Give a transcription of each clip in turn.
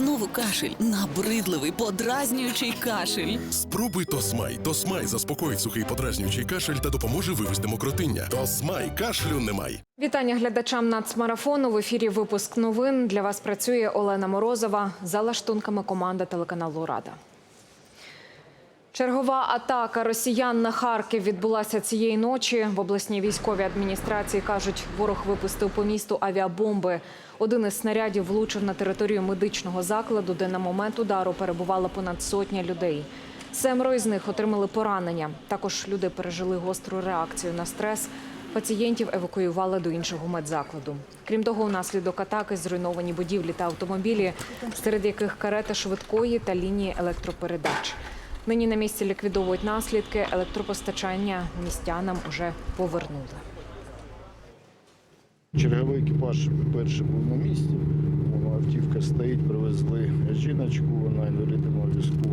Знову кашель, набридливий, подразнюючий кашель. Спробуй Тосмай. Тосмай заспокоїть сухий подразнюючий кашель та допоможе вивести мокротиння. Тосмай кашлю немає. Вітання глядачам нацмарафону. В ефірі випуск новин. Для вас працює Олена Морозова за лаштунками команда телеканалу Рада. Чергова атака росіян на Харків відбулася цієї ночі. В обласній військовій адміністрації кажуть, ворог випустив по місту авіабомби. Один із снарядів влучив на територію медичного закладу, де на момент удару перебувало понад сотня людей. Семеро із них отримали поранення. Також люди пережили гостру реакцію на стрес. Пацієнтів евакуювали до іншого медзакладу. Крім того, внаслідок атаки зруйновані будівлі та автомобілі, серед яких карети швидкої та лінії електропередач. Нині на місці ліквідовують наслідки електропостачання. Містянам уже повернули. Черговий екіпаж перший був на місці. Автівка стоїть, привезли жіночку, вона інвалідному візку,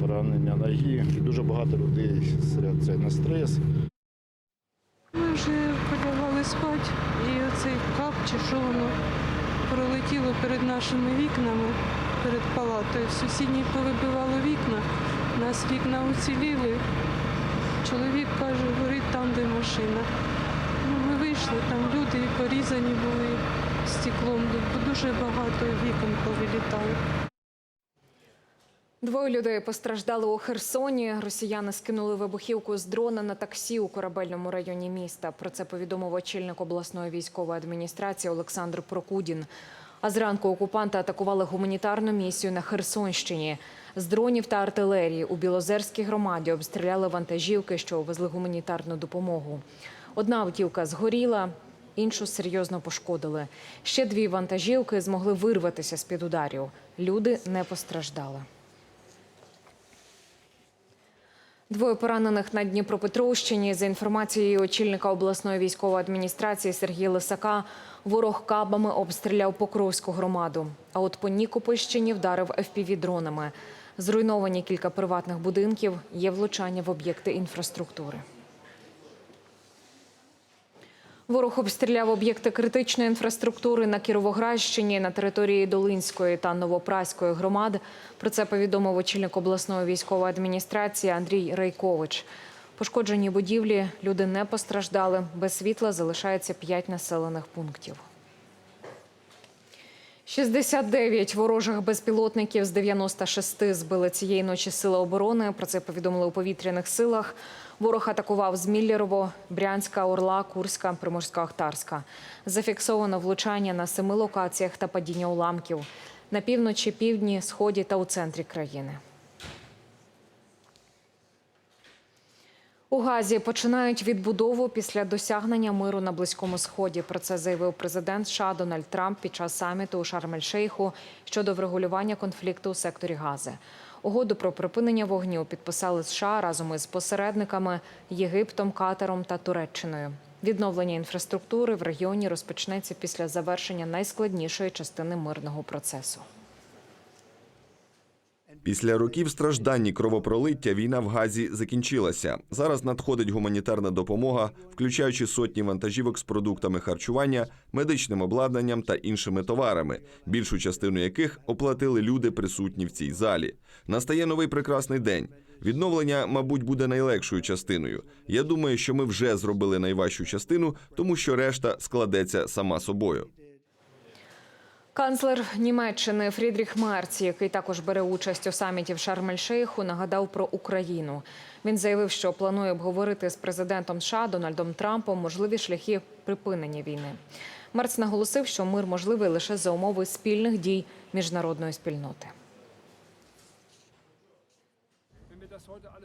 поранення ноги. І дуже багато людей серед це на стрес. Ми вже полягали спати, і оцей кап чи що воно пролетіло перед нашими вікнами, перед палатою. Сусідній повибивало вікна, нас вікна уціліли. Чоловік каже, горить там, де машина. Вийшли, там люди і порізані були стеклом, дуже багато вікон повилітало. Двоє людей постраждали у Херсоні. Росіяни скинули вибухівку з дрона на таксі у корабельному районі міста. Про це повідомив очільник обласної військової адміністрації Олександр Прокудін. А зранку окупанти атакували гуманітарну місію на Херсонщині. З дронів та артилерії у Білозерській громаді обстріляли вантажівки, що везли гуманітарну допомогу. Одна автівка згоріла, іншу серйозно пошкодили. Ще дві вантажівки змогли вирватися з під ударів. Люди не постраждали. Двоє поранених на Дніпропетровщині. За інформацією очільника обласної військової адміністрації Сергія Лисака, ворог кабами обстріляв Покровську громаду. А от по Нікопольщині вдарив FPV-дронами. Зруйновані кілька приватних будинків, є влучання в об'єкти інфраструктури. Ворог обстріляв об'єкти критичної інфраструктури на Кіровоградщині на території Долинської та Новопраської громад. Про це повідомив очільник обласної військової адміністрації Андрій Рейкович. Пошкоджені будівлі, люди не постраждали. Без світла залишається 5 населених пунктів. 69 ворожих безпілотників з 96 збили цієї ночі сили оборони. Про це повідомили у повітряних силах. Ворог атакував з Міллєрово, Брянська, Орла, Курська, Приморська-Ахтарська. Зафіксовано влучання на семи локаціях та падіння уламків на півночі, півдні, сході та у центрі країни. У Газі починають відбудову після досягнення миру на близькому сході. Про це заявив президент США Дональд Трамп під час саміту у Шарм-ель-Шейху щодо врегулювання конфлікту у секторі Гази. Угоду про припинення вогню підписали США разом із посередниками Єгиптом, Катаром та Туреччиною. Відновлення інфраструктури в регіоні розпочнеться після завершення найскладнішої частини мирного процесу. Після років страждань і кровопролиття війна в Газі закінчилася. Зараз надходить гуманітарна допомога, включаючи сотні вантажівок з продуктами харчування, медичним обладнанням та іншими товарами, більшу частину яких оплатили люди, присутні в цій залі. Настає новий прекрасний день. Відновлення, мабуть, буде найлегшою частиною. Я думаю, що ми вже зробили найважчу частину, тому що решта складеться сама собою. Канцлер Німеччини Фрідріх Мерц, який також бере участь у саміті в Шарм-ель-Шейху, нагадав про Україну. Він заявив, що планує обговорити з президентом США Дональдом Трампом можливі шляхи припинення війни. Мерц наголосив, що мир можливий лише за умови спільних дій міжнародної спільноти.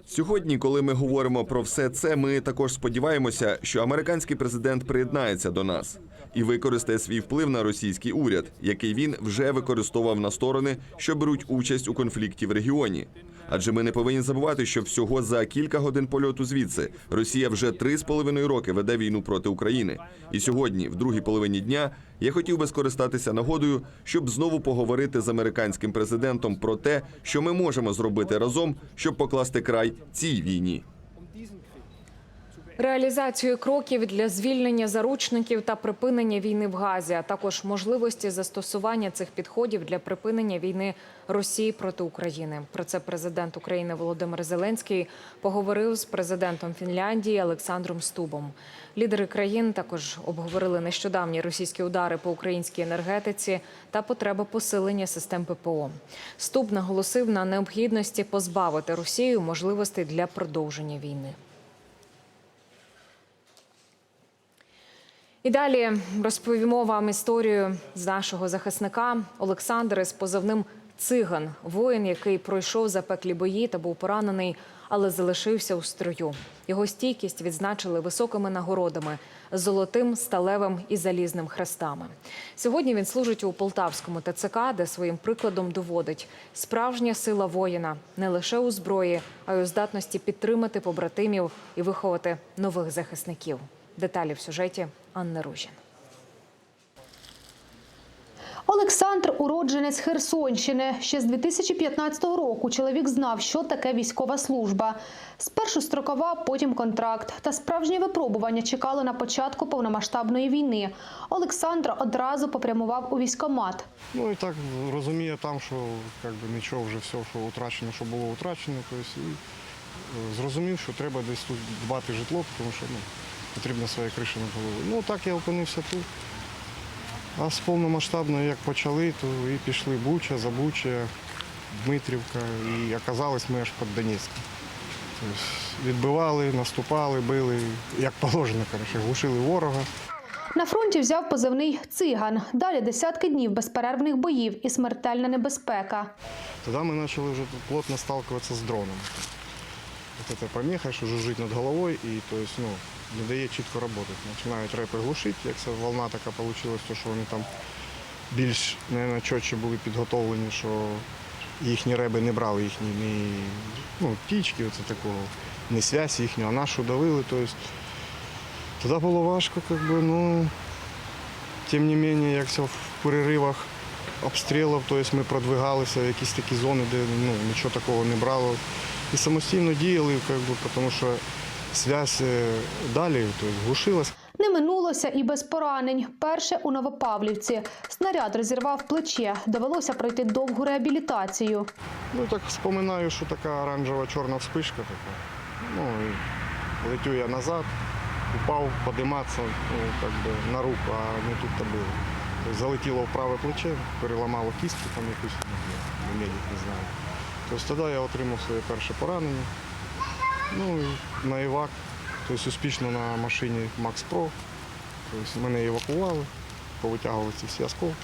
Сьогодні, коли ми говоримо про все це, ми також сподіваємося, що американський президент приєднається до нас і використає свій вплив на російський уряд, який він вже використовував на сторони, що беруть участь у конфлікті в регіоні. Адже ми не повинні забувати, що всього за кілька годин польоту звідси Росія вже три з половиною роки веде війну проти України. І сьогодні, в другій половині дня, я хотів би скористатися нагодою, щоб знову поговорити з американським президентом про те, що ми можемо зробити разом, щоб покласти край цій війні. Реалізацію кроків для звільнення заручників та припинення війни в Газі, а також можливості застосування цих підходів для припинення війни Росії проти України. Про це президент України Володимир Зеленський поговорив з президентом Фінляндії Олександром Стубом. Лідери країн також обговорили нещодавні російські удари по українській енергетиці та потреби посилення систем ППО. Стуб наголосив на необхідності позбавити Росію можливостей для продовження війни. І далі розповімо вам історію з нашого захисника Олександр із позивним Циган, воїн, який пройшов запеклі бої та був поранений, але залишився у строю. Його стійкість відзначили високими нагородами золотим, сталевим і залізним хрестами. Сьогодні він служить у полтавському ТЦК, де своїм прикладом доводить справжня сила воїна не лише у зброї, а й у здатності підтримати побратимів і виховати нових захисників. Деталі в сюжеті Анни Ружін. Олександр уродженець Херсонщини. Ще з 2015 року чоловік знав, що таке військова служба. Спершу строкова, потім контракт. Та справжні випробування чекали на початку повномасштабної війни. Олександр одразу попрямував у військомат. Ну і так розуміє там, що як би, нічого вже все, що утрачено, що було утрачено. Тобто, і е, зрозумів, що треба десь тут дбати житло, тому що ну, потрібна своя криша над головою. Ну так я опинився тут. А з повномасштабної як почали, то і пішли Буча, Забуча, Дмитрівка, і оказались ми аж під Донецьком. Тобто відбивали, наступали, били, як положено, коротше, глушили ворога. На фронті взяв позивний циган. Далі десятки днів безперервних боїв і смертельна небезпека. Тогда мы начали уже тут плотно сталкиваться с дроном. Вот эта помеха, що жужжить над головою і то есть, ну, не дає чітко працювати. Починають репи глушити, як це волна така вийшла, що вони там більш, мабуть, чітче були підготовлені, що їхні реби не брали їхні ні ну, птічки, оце такого, не связь їхню, а нашу давили. То есть, тоді було важко, как би, ну, тим не менше, як все в переривах обстрілів, тобто ми продвигалися в якісь такі зони, де ну, нічого такого не брало. І самостійно діяли, как би, тому що зв'язь е, далі глушилась. Не минулося і без поранень. Перше у Новопавлівці. Снаряд розірвав плече. Довелося пройти довгу реабілітацію. Ну так споминаю, що така оранжева чорна вспишка така. Ну і летю я назад, упав подиматися ну, как би, на руку, а не тут то було. Тобто залетіло в праве плече, переламало кістку там якусь, я медик не знаю. Тобто тоді я отримав своє перше поранення. Ну на івак, тобто успішно на машині Макс Про. Тобто мене евакували, повитягували ці всі осколки.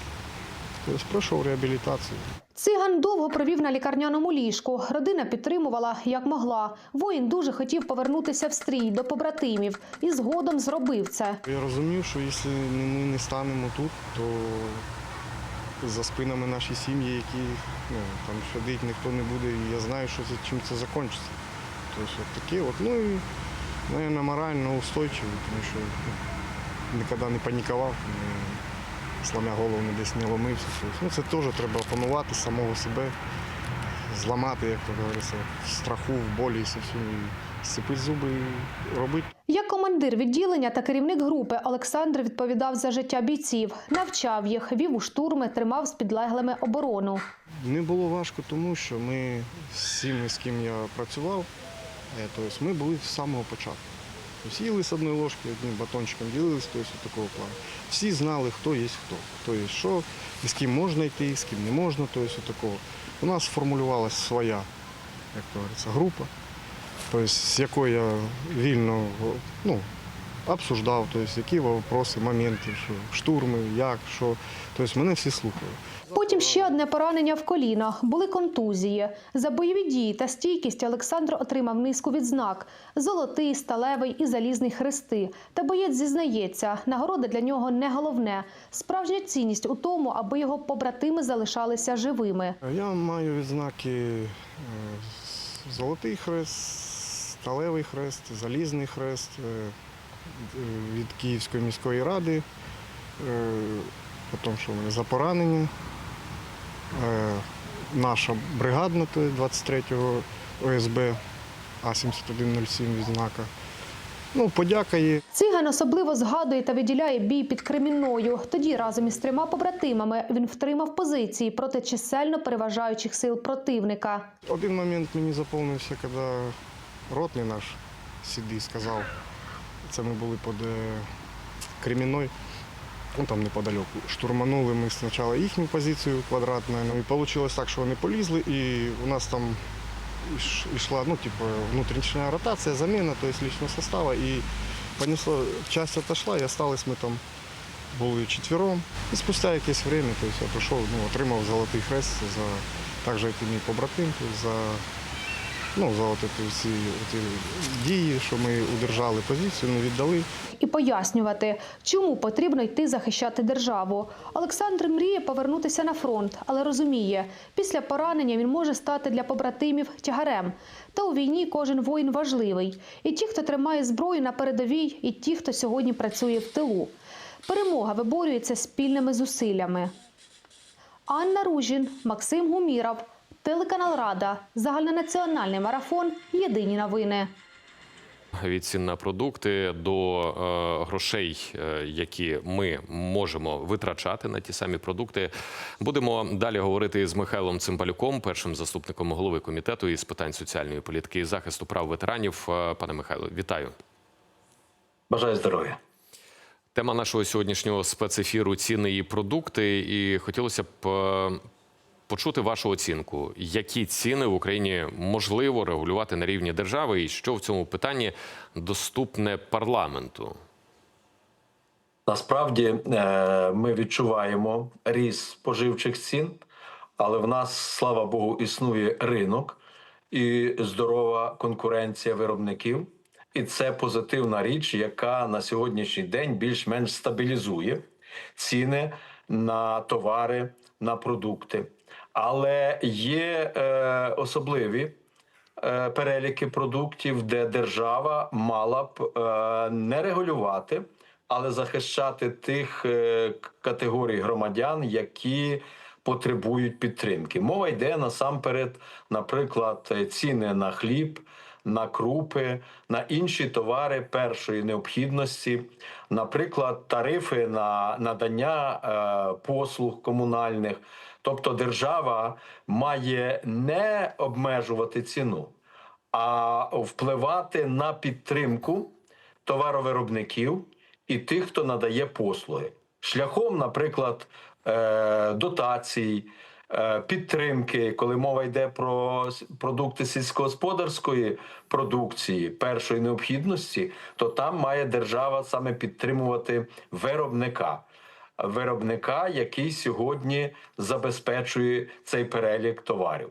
Тобто пройшов реабілітацію. Циган довго провів на лікарняному ліжку. Родина підтримувала як могла. Воїн дуже хотів повернутися в стрій до побратимів і згодом зробив це. Я розумів, що якщо ми не станемо тут, то за спинами наші сім'ї, які ну, там сидить ніхто не буде, і я знаю, що це, чим це закінчиться. Тобто от таке от, ну і, мабуть, морально устойчивий, тому що ну, ніколи не панікував, не, сломя голову не десь не ломився. Тобто, ну, це теж треба опанувати самого себе, зламати, як то говориться, в страху, в болі і все, і зуби і робити. Як командир відділення та керівник групи Олександр відповідав за життя бійців, навчав їх, вів у штурми, тримав з підлеглими оборону. Не було важко, тому що ми всіми, з ким я працював, тобто ми були з самого початку. Тобто їли з одної ложки, одним батончиком ділилися, тобто такого плану. Всі знали, хто є хто, хто є що, і з ким можна йти, з ким не можна. Тобто такого. У нас сформулювалася своя, як то говориться, група, тобто, з якою я вільно ну, обсуждав, тобто, які вопроси, моменти, що штурми, як, що. Тобто мене всі слухали. Потім ще одне поранення в коліно. Були контузії. За бойові дії та стійкість Олександр отримав низку відзнак: золотий, сталевий і залізний хрести. Та боєць зізнається, нагорода для нього не головне. Справжня цінність у тому, аби його побратими залишалися живими. Я маю відзнаки е, Золотий хрест, Сталевий хрест, Залізний хрест е, від Київської міської ради, е, потім що в мене за поранення. Е, Наша бригадна 23-го ОСБ А7107 відзнака. Ну, подяка є. Циган особливо згадує та виділяє бій під Кремінною. Тоді разом із трьома побратимами він втримав позиції проти чисельно переважаючих сил противника. Один момент мені заповнився, коли ротний наш сідий сказав, це ми були під е, Кремінною, ну там неподалеку. Штурманули ми спочатку їхню позицію квадратну, ну, і вийшло так, що вони полізли, і у нас там йшла ну, типу, внутрішня ротація, заміна, тобто лічного составу, і понесло, часть отошла, і остались ми там були четвером. І спустя якесь время, тобто я прийшов, ну, отримав золотий хрест за також як і мій побратим, за, ну, за от ці всі оті дії, що ми удержали позицію, не віддали. і пояснювати, чому потрібно йти захищати державу. Олександр мріє повернутися на фронт, але розуміє, після поранення він може стати для побратимів тягарем. Та у війні кожен воїн важливий. І ті, хто тримає зброю на передовій, і ті, хто сьогодні працює в тилу. Перемога виборюється спільними зусиллями. Анна Ружін, Максим Гуміров, телеканал Рада, загальнонаціональний марафон. Єдині новини. від цін на продукти до е, грошей, е, які ми можемо витрачати на ті самі продукти. Будемо далі говорити з Михайлом Цимбалюком, першим заступником голови комітету із питань соціальної політики і захисту прав ветеранів. Е, Пане Михайло, вітаю. Бажаю здоров'я. Тема нашого сьогоднішнього спецефіру ціни і продукти. І хотілося б е, почути вашу оцінку, які ціни в Україні можливо регулювати на рівні держави, і що в цьому питанні доступне парламенту. Насправді е, ми відчуваємо ріст споживчих цін, але в нас, слава Богу, існує ринок і здорова конкуренція виробників. І це позитивна річ, яка на сьогоднішній день більш-менш стабілізує ціни на товари, на продукти. Але є е, особливі е, переліки продуктів, де держава мала б е, не регулювати, але захищати тих е, категорій громадян, які потребують підтримки. Мова йде насамперед, наприклад, ціни на хліб. На крупи, на інші товари першої необхідності, наприклад, тарифи на надання е, послуг комунальних. Тобто держава має не обмежувати ціну, а впливати на підтримку товаровиробників і тих, хто надає послуги, шляхом, наприклад, е, дотацій, е, підтримки, коли мова йде про продукти сільськогосподарської продукції першої необхідності, то там має держава саме підтримувати виробника. Виробника, який сьогодні забезпечує цей перелік товарів.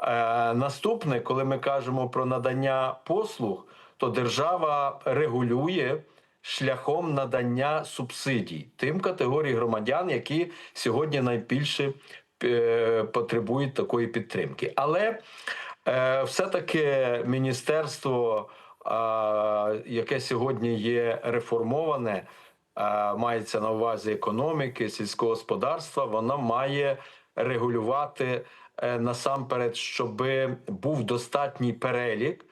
Е, наступне, коли ми кажемо про надання послуг, то держава регулює шляхом надання субсидій тим категорій громадян, які сьогодні найбільше е, потребують такої підтримки. Але е, все-таки міністерство, яке сьогодні є реформоване, мається на увазі економіки, сільського господарства, вона має регулювати е, насамперед, щоб був достатній перелік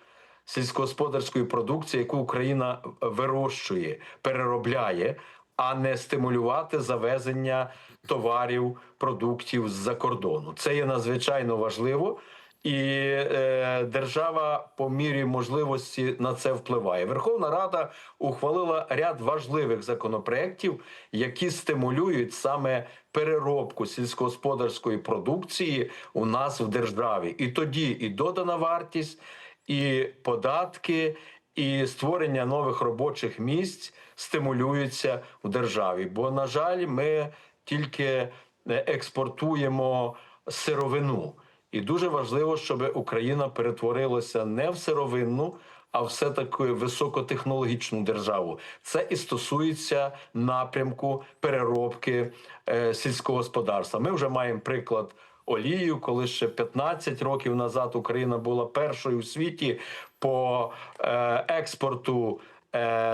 сільськогосподарської продукції, яку Україна вирощує, переробляє, а не стимулювати завезення товарів, продуктів з-за кордону. Це є надзвичайно важливо. І е, держава по мірі можливості на це впливає. Верховна Рада ухвалила ряд важливих законопроєктів, які стимулюють саме переробку сільськогосподарської продукції у нас в державі. І тоді і додана вартість, і податки, і створення нових робочих місць стимулюються в державі. Бо, на жаль, ми тільки е, експортуємо сировину. І дуже важливо, щоб Україна перетворилася не в сировинну, а все таки високотехнологічну державу. Це і стосується напрямку переробки е, сільського господарства. Ми вже маємо приклад олію, коли ще 15 років назад Україна була першою у світі по е, експорту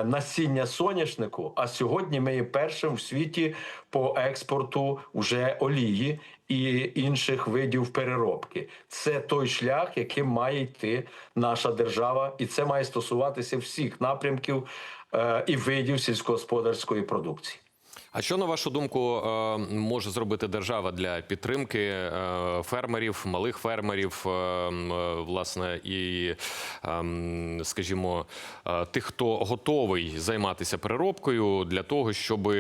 насіння соняшнику. А сьогодні ми є першим в світі по експорту вже олії і інших видів переробки. Це той шлях, яким має йти наша держава, і це має стосуватися всіх напрямків е, і видів сільськогосподарської продукції. А що на вашу думку е, може зробити держава для підтримки е, фермерів, малих фермерів, е, власне, і, скажімо, тих, хто готовий займатися переробкою, для того, щоб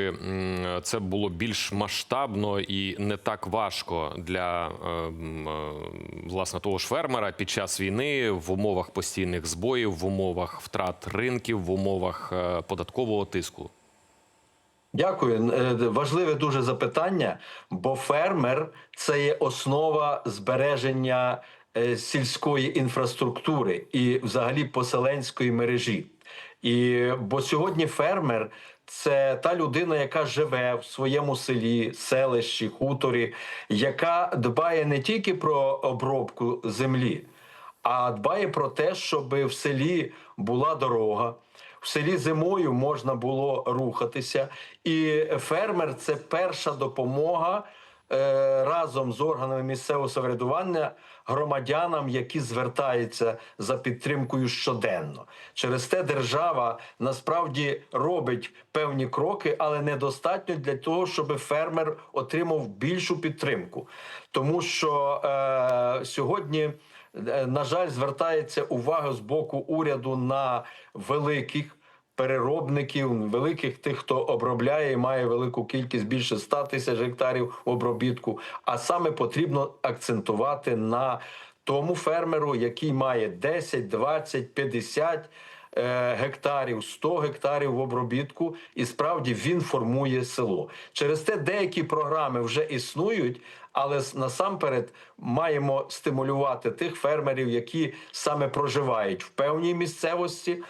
це було більш масштабно і не так важко для власне того ж фермера під час війни в умовах постійних збоїв, в умовах втрат ринків, в умовах податкового тиску? Дякую. Е, Важливе дуже запитання, бо фермер це є основа збереження е, сільської інфраструктури і взагалі поселенської мережі. І бо сьогодні фермер це та людина, яка живе в своєму селі, селищі, хуторі, яка дбає не тільки про обробку землі, а дбає про те, щоб в селі була дорога. В селі зимою можна було рухатися, і фермер це перша допомога е, разом з органами місцевого самоврядування громадянам, які звертаються за підтримкою щоденно. Через те держава насправді робить певні кроки, але недостатньо для того, щоб фермер отримав більшу підтримку, тому що е, сьогодні. Е, На жаль, звертається увага з боку уряду на великих переробників, великих тих, хто обробляє і має велику кількість більше 100 тисяч гектарів обробітку. А саме потрібно акцентувати на тому фермеру, який має 10, 20, 50 е, гектарів, 100 гектарів в обробітку, і справді він формує село. Через те деякі програми вже існують, але насамперед маємо стимулювати тих фермерів, які саме проживають в певній місцевості.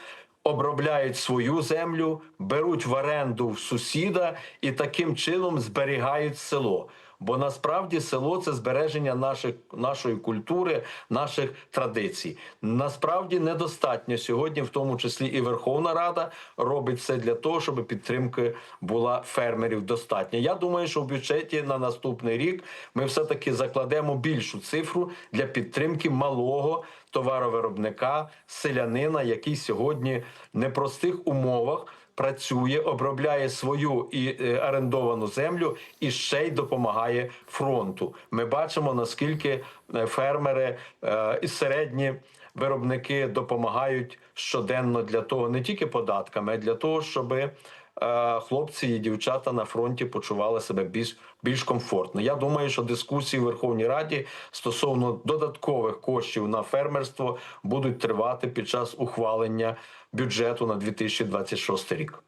Обробляють свою землю, беруть в оренду в сусіда і таким чином зберігають село. Бо насправді село це збереження наших, нашої культури, наших традицій. Насправді недостатньо сьогодні, в тому числі і Верховна Рада, робить все для того, щоб підтримки була фермерів достатньо. Я думаю, що в бюджеті на наступний рік ми все таки закладемо більшу цифру для підтримки малого товаровиробника, селянина, який сьогодні в непростих умовах працює, обробляє свою і е, орендовану землю і ще й допомагає фронту. Ми бачимо наскільки е, фермери е, і середні. Виробники допомагають щоденно для того, не тільки податками, а для того, щоб хлопці і дівчата на фронті почували себе більш, більш комфортно. Я думаю, що дискусії в Верховній Раді стосовно додаткових коштів на фермерство будуть тривати під час ухвалення бюджету на 2026 рік.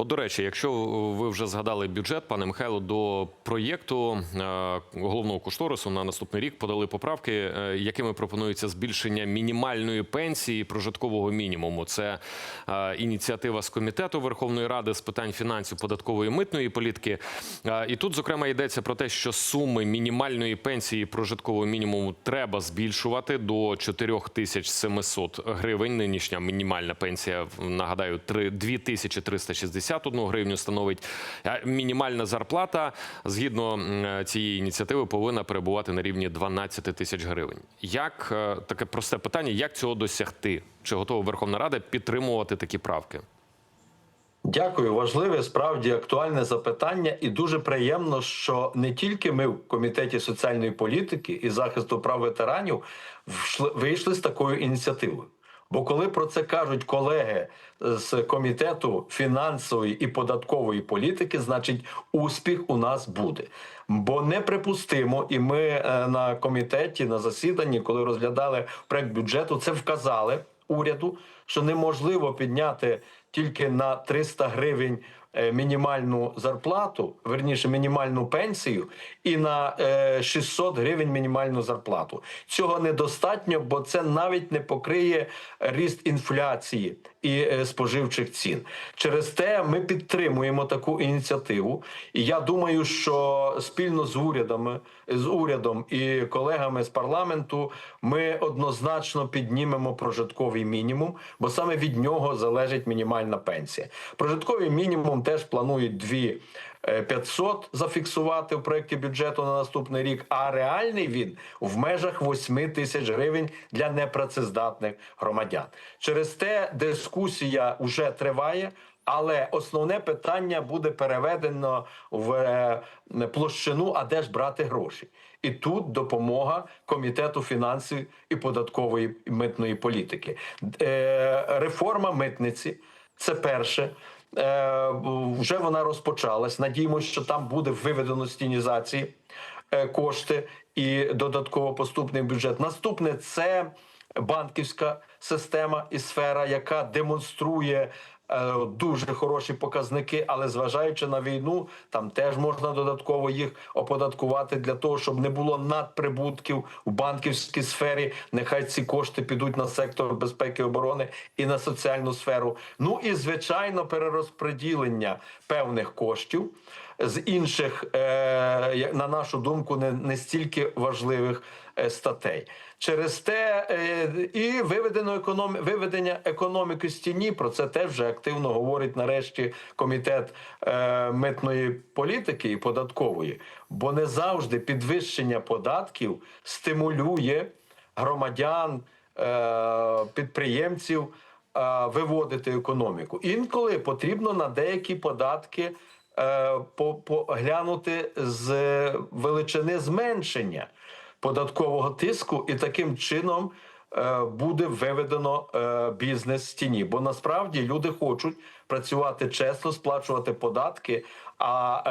От, до речі, якщо ви вже згадали бюджет, пане Михайло, до проєкту е, головного кошторису на наступний рік подали поправки, е, якими пропонується збільшення мінімальної пенсії прожиткового мінімуму. Це е, ініціатива з комітету Верховної Ради з питань фінансів, податкової митної політики. І тут, зокрема, йдеться про те, що суми мінімальної пенсії прожиткового мінімуму треба збільшувати до 4700 гривень. Нинішня мінімальна пенсія, нагадаю, 3 2361 гривню становить. Мінімальна зарплата, згідно цієї ініціативи, повинна перебувати на рівні 12 тисяч гривень. Як е, таке просте питання, як цього досягти? Чи готова Верховна Рада підтримувати такі правки? Дякую, важливе справді актуальне запитання, і дуже приємно, що не тільки ми в комітеті соціальної політики і захисту прав ветеранів вийшли з такою ініціативою. Бо коли про це кажуть колеги з комітету фінансової і податкової політики, значить успіх у нас буде. Бо неприпустимо, і ми е, на комітеті на засіданні, коли розглядали проект бюджету, це вказали уряду, що неможливо підняти тільки на 300 гривень е, мінімальну зарплату, верніше мінімальну пенсію, і на е, 600 гривень мінімальну зарплату. Цього недостатньо, бо це навіть не покриє ріст інфляції і е, споживчих цін. Через те ми підтримуємо таку ініціативу. І я думаю, що спільно з урядами, з урядом і колегами з парламенту ми однозначно піднімемо прожитковий мінімум, бо саме від нього залежить мінімальна пенсія. Прожитковий мінімум теж планують дві. е, 500 зафіксувати в проєкті бюджету на наступний рік, а реальний він в межах 8 тисяч гривень для непрацездатних громадян. Через те дискусія вже триває. Але основне питання буде переведено в е, площину, а де ж брати гроші? І тут допомога комітету фінансів і податкової і митної політики. Е, Реформа митниці це перше. Е, Вже вона розпочалась. Надіємося, що там буде виведено з тінізації е, кошти і додатково поступний бюджет. Наступне це банківська система і сфера, яка демонструє дуже хороші показники, але зважаючи на війну, там теж можна додатково їх оподаткувати для того, щоб не було надприбутків у банківській сфері. Нехай ці кошти підуть на сектор безпеки і оборони і на соціальну сферу. Ну і звичайно, перерозподілення певних коштів з інших, е, на нашу думку, не, стільки важливих е, статей. Через те е, і виведено економ... виведення економіки з тіні. Про це теж вже активно говорить нарешті комітет е, митної політики і податкової, бо не завжди підвищення податків стимулює громадян, е, підприємців е, виводити економіку. Інколи потрібно на деякі податки е, поглянути з величини зменшення податкового тиску, і таким чином е, буде виведено е, бізнес з тіні. Бо насправді люди хочуть працювати чесно, сплачувати податки, а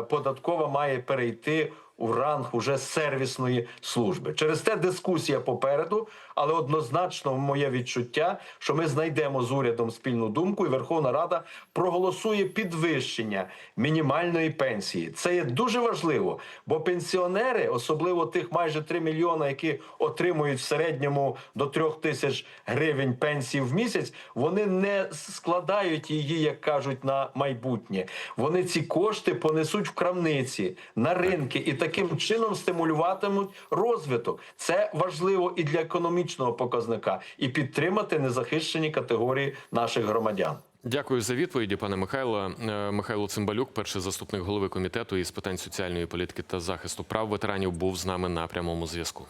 е, податкова має перейти у ранг уже сервісної служби. Через те дискусія попереду, але однозначно моє відчуття, що ми знайдемо з урядом спільну думку, і Верховна Рада проголосує підвищення мінімальної пенсії. Це є дуже важливо, бо пенсіонери, особливо тих майже 3 мільйона, які отримують в середньому до 3 тисяч гривень пенсії в місяць, вони не складають її, як кажуть, на майбутнє. Вони ці кошти понесуть в крамниці на ринки і таким чином стимулюватимуть розвиток. Це важливо і для економічного показника, і підтримати незахищені категорії наших громадян. Дякую за відповіді, пане Михайло. Е, Михайло Цимбалюк, перший заступник голови комітету із питань соціальної політики та захисту прав ветеранів, був з нами на прямому зв'язку.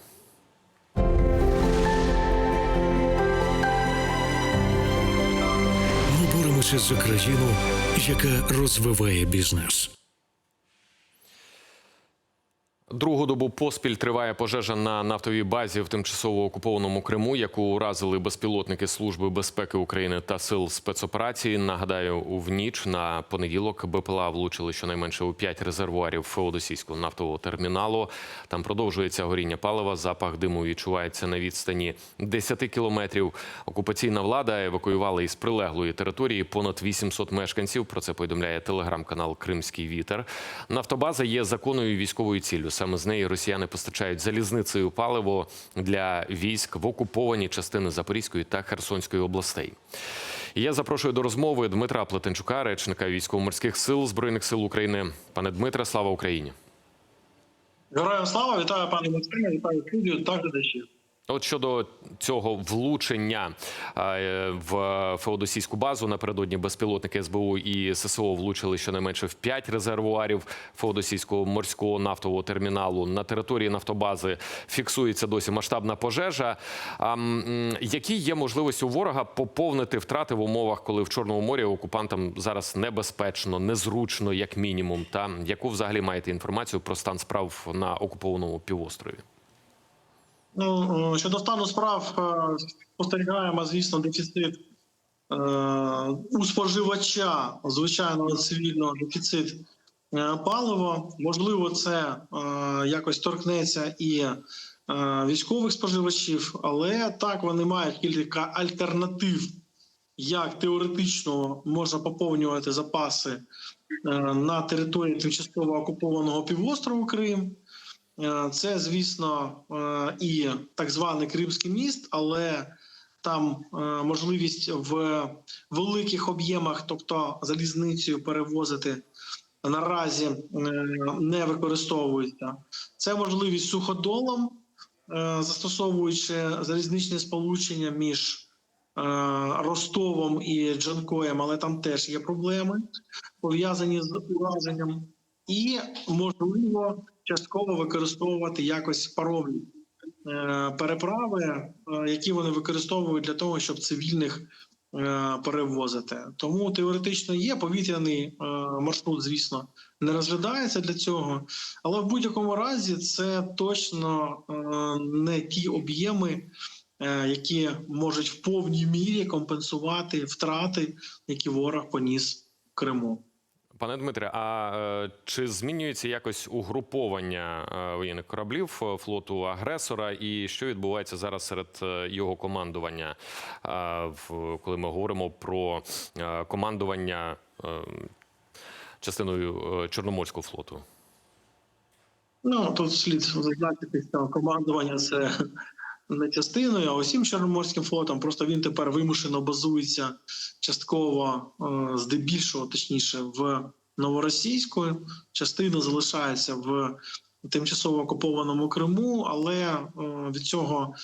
Ми боремося за країну, яка розвиває бізнес. Другу добу поспіль триває пожежа на нафтовій базі в тимчасово окупованому Криму, яку уразили безпілотники Служби безпеки України та сил спецоперації. Нагадаю, в ніч на понеділок БПЛА влучили щонайменше у п'ять резервуарів Феодосійського нафтового терміналу. Там продовжується горіння палива. Запах диму відчувається на відстані 10 кілометрів. Окупаційна влада евакуювала із прилеглої території понад 800 мешканців. Про це повідомляє телеграм-канал Кримський вітер. Нафтобаза є законною військовою ціллю. Саме з неї росіяни постачають залізницею паливо для військ в окуповані частини Запорізької та Херсонської областей. Я запрошую до розмови Дмитра Плетенчука, речника військово-морських сил збройних сил України. Пане Дмитре, слава Україні! Героям слава, вітаю пане Максиме, вітаю студію та глядачів. От щодо цього влучення е, в Феодосійську базу напередодні безпілотники СБУ і ССО влучили щонайменше в 5 резервуарів Феодосійського морського нафтового терміналу. На території нафтобази фіксується досі масштабна пожежа. Які є можливості у ворога поповнити втрати в умовах, коли в Чорному морі окупантам зараз небезпечно, незручно, як мінімум? Та яку взагалі маєте інформацію про стан справ на окупованому півострові? Ну, е, щодо стану справ, е, спостерігаємо, звісно, дефіцит е, у споживача звичайного цивільного дефіцит палива. Можливо, це якось торкнеться і військових споживачів, але так вони мають кілька альтернатив як теоретично можна поповнювати запаси на території тимчасово окупованого півострову Крим. Е, Це, звісно, е, і так званий Кримський міст, але там е, можливість в великих об'ємах, тобто залізницею перевозити наразі не використовується. Це можливість суходолом, застосовуючи залізничне сполучення між Ростовом і Джанкоєм, але там теж є проблеми пов'язані з ураженням, і можливо частково використовувати якось паромні е, переправи, е, які вони використовують для того, щоб цивільних е, перевозити. Тому теоретично є повітряний маршрут, звісно, не розглядається для цього, але в будь-якому разі це точно не ті об'єми, які можуть в повній мірі компенсувати втрати, які ворог поніс в Криму. Пане Дмитре, а е, чи змінюється якось угруповання е, воєнних кораблів е, флоту агресора, і що відбувається зараз серед його командування, коли ми говоримо про командування частиною Чорноморського флоту? Ну тут слід зазначити, що командування це не частиною, а усім Чорноморським флотом. Просто він тепер вимушено базується частково, е, здебільшого, точніше, в новоросійську. Частина залишається в тимчасово окупованому Криму, але е, від цього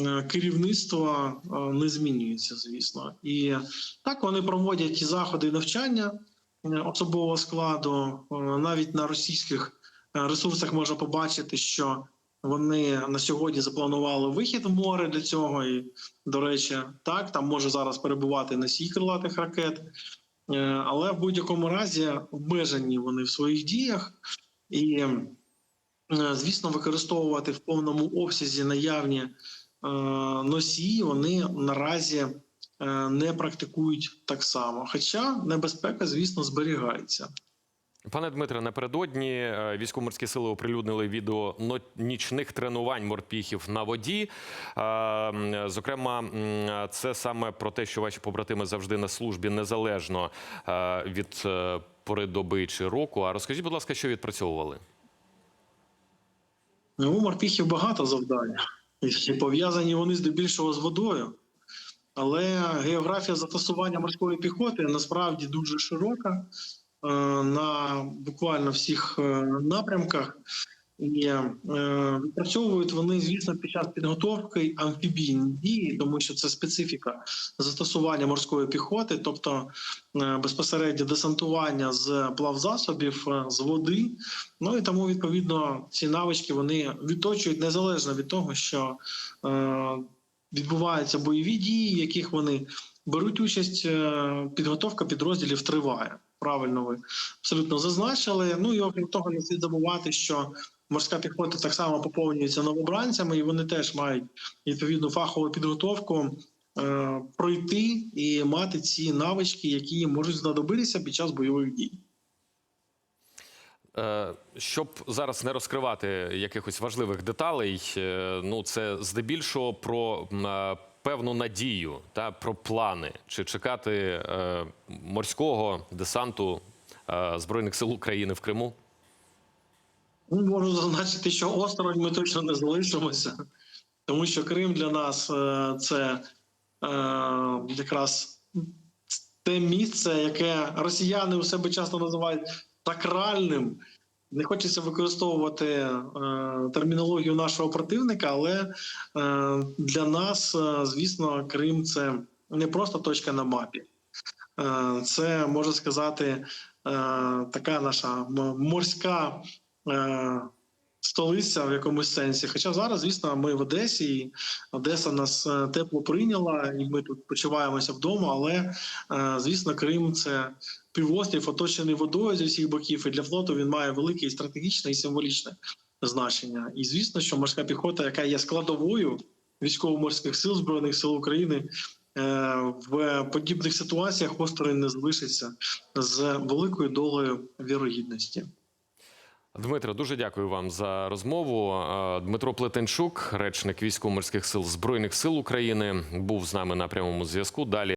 е, керівництво не змінюється, звісно. І так вони проводять заходи і навчання особового складу навіть на російських ресурсах можна побачити, що вони на сьогодні запланували вихід в море для цього. І, до речі, так там може зараз перебувати носій крилатих ракет, Е, але в будь-якому разі обмежені вони в своїх діях і, е, звісно, використовувати в повному обсязі наявні е, носії вони наразі не практикують так само. Хоча небезпека, звісно, зберігається. Пане Дмитре, напередодні е, військово-морські сили оприлюднили відео нічних тренувань морпіхів на воді. Е, Зокрема, це саме про те, що ваші побратими завжди на службі незалежно е, від пори доби чи року. А розкажіть, будь ласка, що відпрацьовували? Ну, у морпіхів багато завдань, і пов'язані вони здебільшого з водою. Але географія застосування морської піхоти насправді дуже широка на буквально всіх е, напрямках. І е, відпрацьовують вони, звісно, під час підготовки амфібійні дії, тому що це специфіка застосування морської піхоти, тобто е, безпосередньо десантування з плавзасобів е, з води. Ну і тому відповідно ці навички вони відточують незалежно від того, що е, відбуваються бойові дії, в яких вони беруть участь. е, Підготовка підрозділів триває. Правильно, ви абсолютно зазначили. Ну і окрім того, не слід забувати, що морська піхота так само поповнюється новобранцями, і вони теж мають відповідну фахову підготовку е, пройти і мати ці навички, які можуть знадобитися під час бойових дій. Е, Щоб зараз не розкривати якихось важливих деталей, е, ну це здебільшого про певну надію та про плани, чи чекати е, морського десанту е, збройних сил України в Криму. Ну, можу зазначити, що осторонь ми точно не залишимося, тому що Крим для нас е, це е, якраз те місце, яке росіяни у себе часто називають сакральним. Не хочеться використовувати е, термінологію нашого противника, але е, для нас, е, звісно, Крим це не просто точка на мапі. Е, це можна сказати е, така наша морська е, столиця в якомусь сенсі. Хоча зараз, звісно, ми в Одесі, і Одеса нас е, тепло прийняла, і ми тут почуваємося вдома. Але е, звісно, Крим це півострів, оточений водою зі всіх боків. І для флоту він має велике і стратегічне і символічне значення. І звісно, що морська піхота, яка є складовою військово-морських сил збройних сил України. е, В подібних ситуаціях осторонь не залишиться з великою долею вірогідності. Дмитро, дуже дякую вам за розмову. Е, Дмитро Плетенчук, речник військово-морських сил збройних сил України, був з нами на прямому зв'язку. Далі.